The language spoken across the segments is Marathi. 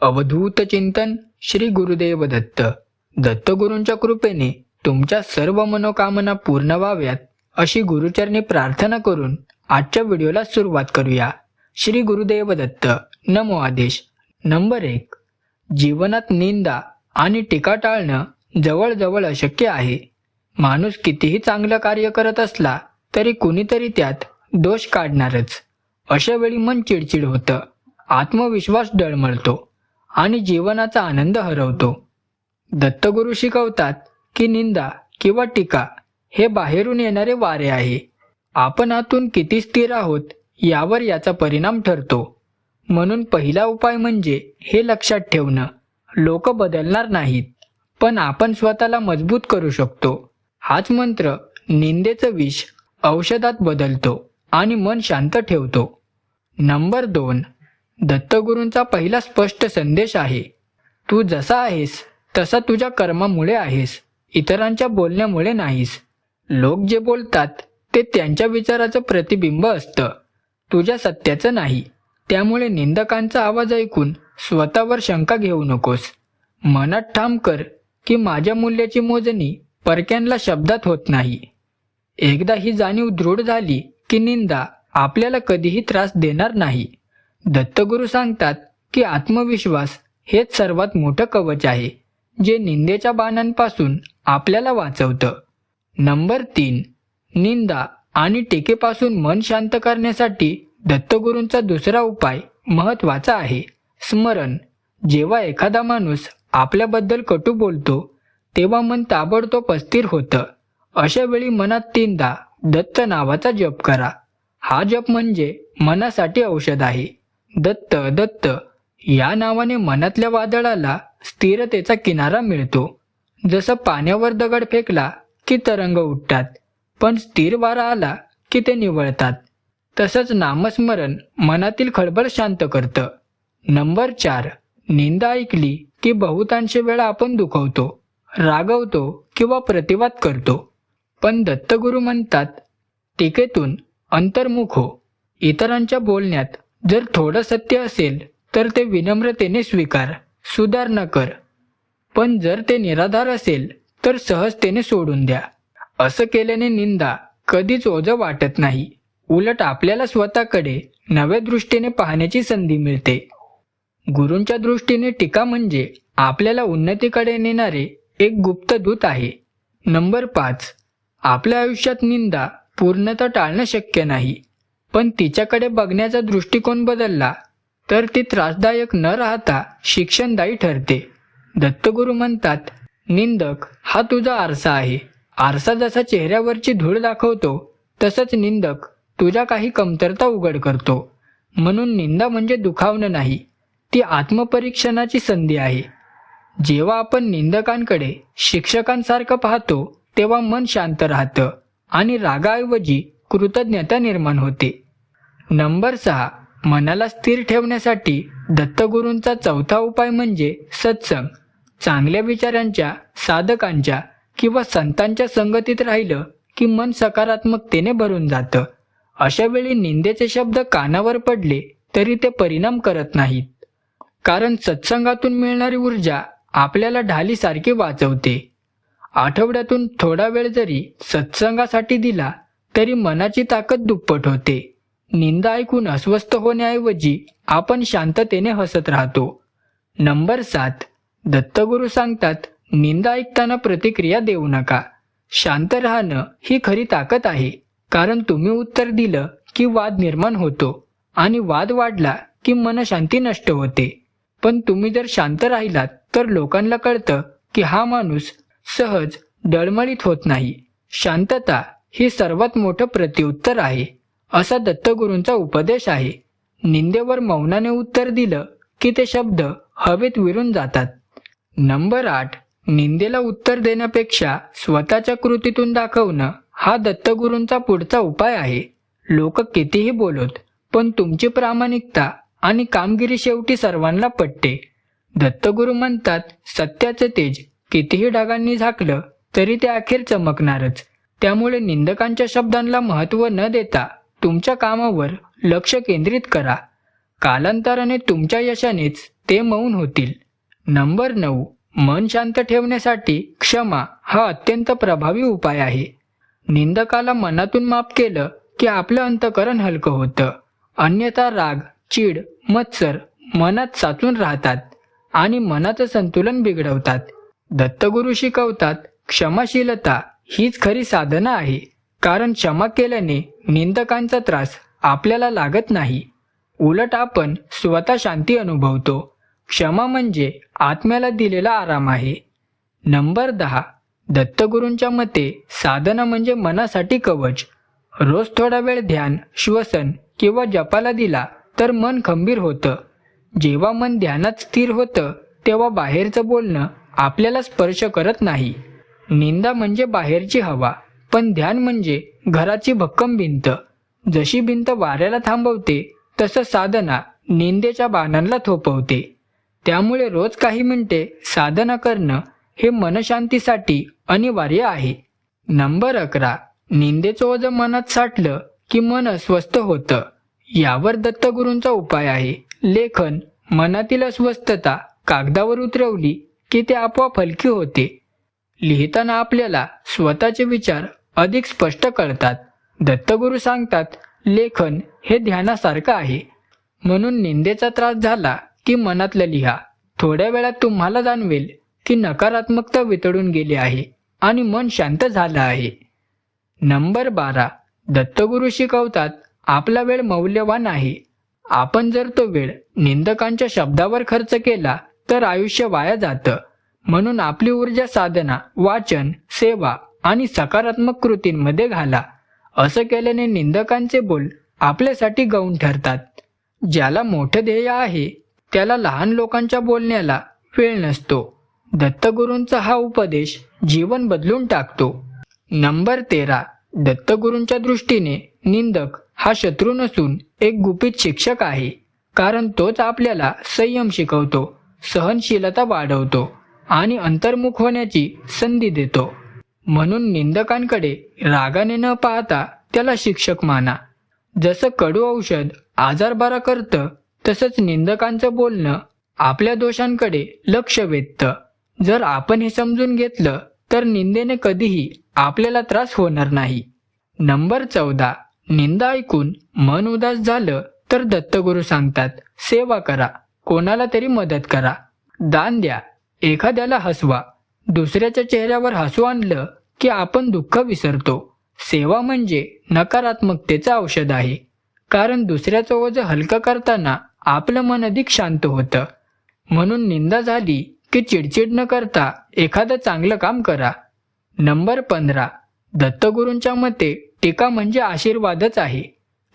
अवधूत चिंतन श्री गुरुदेव दत्त. दत्तगुरूंच्या कृपेने तुमच्या सर्व मनोकामना पूर्ण व्हाव्यात अशी गुरुचरणी प्रार्थना करून आजच्या व्हिडिओला सुरुवात करूया. श्री गुरुदेव दत्त नमो आदेश. नंबर एक जीवनात निंदा आणि टीका टाळणं जवळजवळ अशक्य आहे. माणूस कितीही चांगलं कार्य करत असला तरी कुणीतरी त्यात दोष काढणारच. अशा वेळी मन चिडचिड होतं. आत्मविश्वास डळमळतो. आणि जीवनाचा आनंद हरवतो. दत्तगुरु शिकवतात की निंदा किंवा टीका हे बाहेरून येणारे वारे आहे. आपण आतून किती स्थिर आहोत यावर याचा परिणाम ठरतो. म्हणून पहिला उपाय म्हणजे हे लक्षात ठेवणं. लोक बदलणार नाहीत पण आपण स्वतःला मजबूत करू शकतो. हाच मंत्र निंदेचं विष औषधात बदलतो आणि मन शांत ठेवतो. नंबर दोन दत्तगुरूंचा पहिला स्पष्ट संदेश आहे तू जसा आहेस तसा तुझ्या कर्मामुळे आहेस इतरांच्या बोलण्यामुळे नाहीस. लोक जे बोलतात ते त्यांच्या विचाराचं प्रतिबिंब असतं. तुझ्या सत्याचं नाही. त्यामुळे निंदकांचा आवाज ऐकून स्वतःवर शंका घेऊ नकोस. मनात ठाम कर की माझ्या मूल्याची मोजणी परक्यांना शब्दात होत नाही. एकदा ही जाणीव दृढ झाली की निंदा आपल्याला कधीही त्रास देणार नाही. दत्तगुरू सांगतात की आत्मविश्वास हेच सर्वात मोठं कवच आहे जे निंदेच्या बाणांपासून आपल्याला वाचवतं. नंबर तीन निंदा आणि टेकेपासून मन शांत करण्यासाठी दत्तगुरूंचा दुसरा उपाय महत्त्वाचा आहे स्मरण. जेव्हा एखादा माणूस आपल्याबद्दल कटू बोलतो तेव्हा मन ताबडतोब अस्थिर होतं. अशा वेळी मनात तीनदा दत्त नावाचा जप करा. हा जप म्हणजे मनासाठी औषध आहे. दत्त दत्त. या नावाने मनातल्या वादळाला स्थिरतेचा किनारा मिळतो. जसं पाण्यावर दगड फेकला की तरंग उठतात पण स्थिर वारा आला की ते निवळतात. तसंच नामस्मरण मनातील खळबळ शांत करतं. नंबर चार निंदा ऐकली की बहुतांश वेळा आपण दुखवतो रागवतो किंवा प्रतिवाद करतो. पण दत्तगुरू म्हणतात टीकेतून अंतर्मुख हो. इतरांच्या बोलण्यात जर थोडं सत्य असेल तर ते विनम्रतेने स्वीकार सुधारणा कर. पण जर ते निराधार असेल तर सहजतेने सोडून द्या. असं केल्याने निंदा कधीच ओझं वाटत नाही. उलट आपल्याला स्वतःकडे नव्या दृष्टीने पाहण्याची संधी मिळते. गुरूंच्या दृष्टीने टीका म्हणजे आपल्याला उन्नतीकडे नेणारे एक गुप्त दूत आहे. नंबर पाच. आपल्या आयुष्यात निंदा पूर्णतः टाळणं शक्य नाही. पण तिच्याकडे बघण्याचा दृष्टिकोन बदलला तर ती त्रासदायक न राहता शिक्षणदायी ठरते. दत्तगुरू म्हणतात निंदक हा तुझा आरसा आहे. आरसा जसा चेहऱ्यावरची धूळ दाखवतो तसंच निंदक तुझ्या काही कमतरता उघड करतो. म्हणून निंदा म्हणजे दुखावणं नाही ती आत्मपरीक्षणाची संधी आहे. जेव्हा आपण निंदकांकडे शिक्षकांसारखं पाहतो तेव्हा मन शांत राहतं आणि रागाऐवजी कृतज्ञता निर्माण होते. नंबर सहा मनाला स्थिर ठेवण्यासाठी दत्तगुरूंचा चौथा उपाय म्हणजे सत्संग. चांगल्या विचारांच्या साधकांच्या किंवा संतांच्या संगतीत राहिलं की मन सकारात्मकतेने भरून जातं. अशा वेळी निंदेचे शब्द कानावर पडले तरी ते परिणाम करत नाहीत. कारण सत्संगातून मिळणारी ऊर्जा आपल्याला ढालीसारखी वाचवते. आठवड्यातून थोडा वेळ जरी सत्संगासाठी दिला तरी मनाची ताकद दुप्पट होते. निंदा ऐकून अस्वस्थ होण्याऐवजी आपण शांततेने हसत राहतो. नंबर सात. दत्तगुरू सांगतात निंदा ऐकताना प्रतिक्रिया देऊ नका. शांत राहणं ही खरी ताकद आहे. कारण तुम्ही उत्तर दिलं की वाद निर्माण होतो आणि वाद वाढला की मनशांती नष्ट होते. पण तुम्ही जर शांत राहिलात तर लोकांना कळतं की हा माणूस सहज डळमळीत होत नाही. शांतता ही सर्वात मोठं प्रत्युत्तर आहे. असा दत्तगुरूंचा उपदेश आहे. निंदेवर मौनाने उत्तर दिलं की ते शब्द हवेत विरून जातात. नंबर आठ निंदेला उत्तर देण्यापेक्षा स्वतःच्या कृतीतून दाखवणं हा दत्तगुरूंचा पुढचा उपाय आहे. लोक कितीही बोलत पण तुमची प्रामाणिकता आणि कामगिरी शेवटी सर्वांना पटते. दत्तगुरू म्हणतात सत्याचं तेज कितीही ढगांनी झाकलं तरी ते अखेर चमकणारच. त्यामुळे निंदकांच्या शब्दांना महत्त्व न देता तुमच्या कामावर लक्ष केंद्रित करा. कालांतराने तुमच्या यशानेच ते मौन होतील. नंबर नऊ. मन शांत ठेवण्यासाठी क्षमा हा अत्यंत प्रभावी उपाय आहे. निंदकाला मनातून माफ केलं की आपलं अंतकरण हलकं होतं. अन्यथा राग चीड मत्सर मनात साचून राहतात आणि मनाचं संतुलन बिघडवतात. दत्तगुरु शिकवतात क्षमाशीलता हीच खरी साधना आहे. कारण क्षमा केल्याने निंदकांचा त्रास आपल्याला लागत नाही. उलट आपण स्वतः शांती अनुभवतो. क्षमा म्हणजे आत्म्याला दिलेला आराम आहे. नंबर दहा. दत्तगुरूंच्या मते साधना म्हणजे मनासाठी कवच. रोज थोडा वेळ ध्यान श्वसन किंवा जपाला दिला तर मन खंबीर होतं. जेव्हा मन ध्यानात स्थिर होतं तेव्हा बाहेरचं बोलणं आपल्याला स्पर्श करत नाही. निंदा म्हणजे बाहेरची हवा. पण ध्यान म्हणजे घराची भक्कम भिंत. जशी भिंत वाऱ्याला थांबवते तसं साधना निंदेच्या बाणांना थोपवते. त्यामुळे रोज काही मिनिटे साधना करणं हे मनशांतीसाठी अनिवार्य आहे. नंबर अकरा. निंदेचं ओझं मनात साठलं की मन अस्वस्थ होतं. यावर दत्तगुरूंचा उपाय आहे. लेखन मनातील अस्वस्थता कागदावर उतरवली की ते आपोआप हलकी होते. लिहिताना आपल्याला स्वतःचे विचार अधिक स्पष्ट कळतात दत्तगुरू सांगतात लेखन हे ध्यानासारखं आहे. म्हणून निंदेचा त्रास झाला की मनातलं लिहा. थोड्या वेळात तुम्हाला जाणवेल की नकारात्मकता वितळून गेली आहे आणि मन शांत झालं आहे. नंबर बारा. दत्तगुरू शिकवतात आपला वेळ मौल्यवान आहे. आपण जर तो वेळ निंदकांच्या शब्दावर खर्च केला तर आयुष्य वाया जातं. म्हणून आपली ऊर्जा साधना वाचन सेवा आणि सकारात्मक कृतींमध्ये घाला. असं केल्याने निंदकांचे बोल आपल्यासाठी गौण ठरतात. ज्याला मोठं ध्येय आहे त्याला लहान लोकांच्या बोलण्याला वेळ नसतो. दत्तगुरूंचा हा उपदेश जीवन बदलून टाकतो. नंबर तेरा. दत्तगुरूंच्या दृष्टीने निंदक हा शत्रू नसून एक गुपित शिक्षक आहे. कारण तोच आपल्याला संयम शिकवतो सहनशीलता वाढवतो आणि अंतर्मुख होण्याची संधी देतो. म्हणून निंदकांकडे रागाने न पाहता त्याला शिक्षक माना. जसं कडू औषध आजार बरा करतं तसंच निंदकांचं बोलणं आपल्या दोषांकडे लक्ष वेधतं. जर आपण हे समजून घेतलं तर निंदेने कधीही आपल्याला त्रास होणार नाही. नंबर चौदा. निंदा ऐकून मन उदास झालं तर दत्तगुरू सांगतात सेवा करा. कोणाला तरी मदत करा. दान द्या. एखाद्याला हसवा. दुसऱ्याच्या चेहऱ्यावर हसू आणलं की आपण दुःख विसरतो. सेवा म्हणजे नकारात्मकतेचं औषध आहे. कारण दुसऱ्याचं ओझं हलकं करताना आपलं मन अधिक शांत होतं. म्हणून निंदा झाली की चिडचिड न करता एखादं चांगलं काम करा. नंबर पंधरा. दत्तगुरूंच्या मते टीका म्हणजे आशीर्वादच आहे.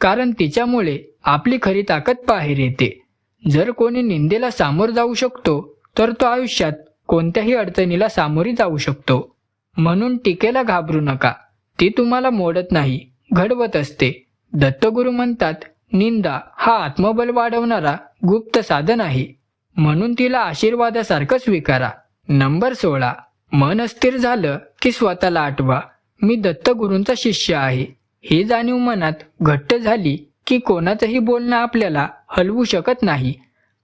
कारण तिच्यामुळे आपली खरी ताकद बाहेर येते. जर कोणी निंदेला सामोर जाऊ शकतो तर तो आयुष्यात कोणत्याही अडचणीला सामोरी जाऊ शकतो. म्हणून टीकेला घाबरू नका. ती तुम्हाला मोडत नाही. घडवत असते. दत्तगुरू म्हणतात निंदा हा आत्मबल वाढवणारा गुप्त साधन आहे. म्हणून तिला आशीर्वादासारखं स्वीकारा. नंबर सोळा. मन अस्थिर झालं की स्वतःला आठवा. मी दत्तगुरूंचा शिष्य आहे. ही जाणीव मनात घट्ट झाली की कोणाचंही बोलणं आपल्याला हलवू शकत नाही.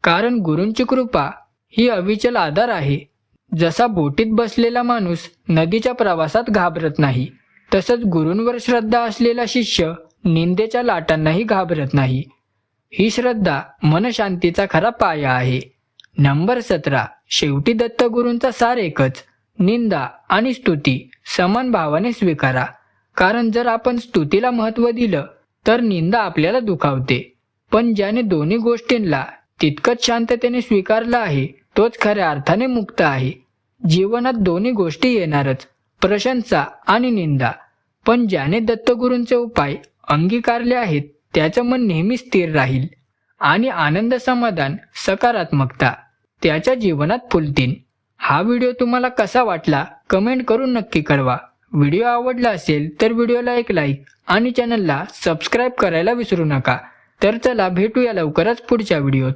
कारण गुरूंची कृपा ही अविचल आधार आहे. जसा बोटीत बसलेला माणूस नदीच्या प्रवासात घाबरत नाही तसंच गुरूंवर श्रद्धा असलेला शिष्य निंदेच्या लाटांनाही घाबरत नाही. ही श्रद्धा मनशांतीचा खरा पाया आहे. नंबर सतरा. शेवटी दत्तगुरूंचा सार एकच. निंदा आणि स्तुती समान भावाने स्वीकारा. कारण जर आपण स्तुतीला महत्त्व दिलं तर निंदा आपल्याला दुखावते. पण ज्याने दोन्ही गोष्टींना तितकंच शांततेने स्वीकारलं आहे तोच खऱ्या अर्थाने मुक्त आहे. जीवनात दोन्ही गोष्टी येणारच प्रशंसा आणि निंदा. पण ज्याने दत्तगुरूंचे उपाय अंगीकारले आहेत त्याचं मन नेहमी स्थिर राहील आणि आनंद समाधान सकारात्मकता त्याच्या जीवनात फुलतील हा व्हिडिओ तुम्हाला कसा वाटला कमेंट करून नक्की कळवा. व्हिडिओ आवडला असेल तर व्हिडिओला एक लाईक आणि चॅनलला सबस्क्राईब करायला विसरू नका. तर चला भेटूया लवकरच पुढच्या व्हिडिओत.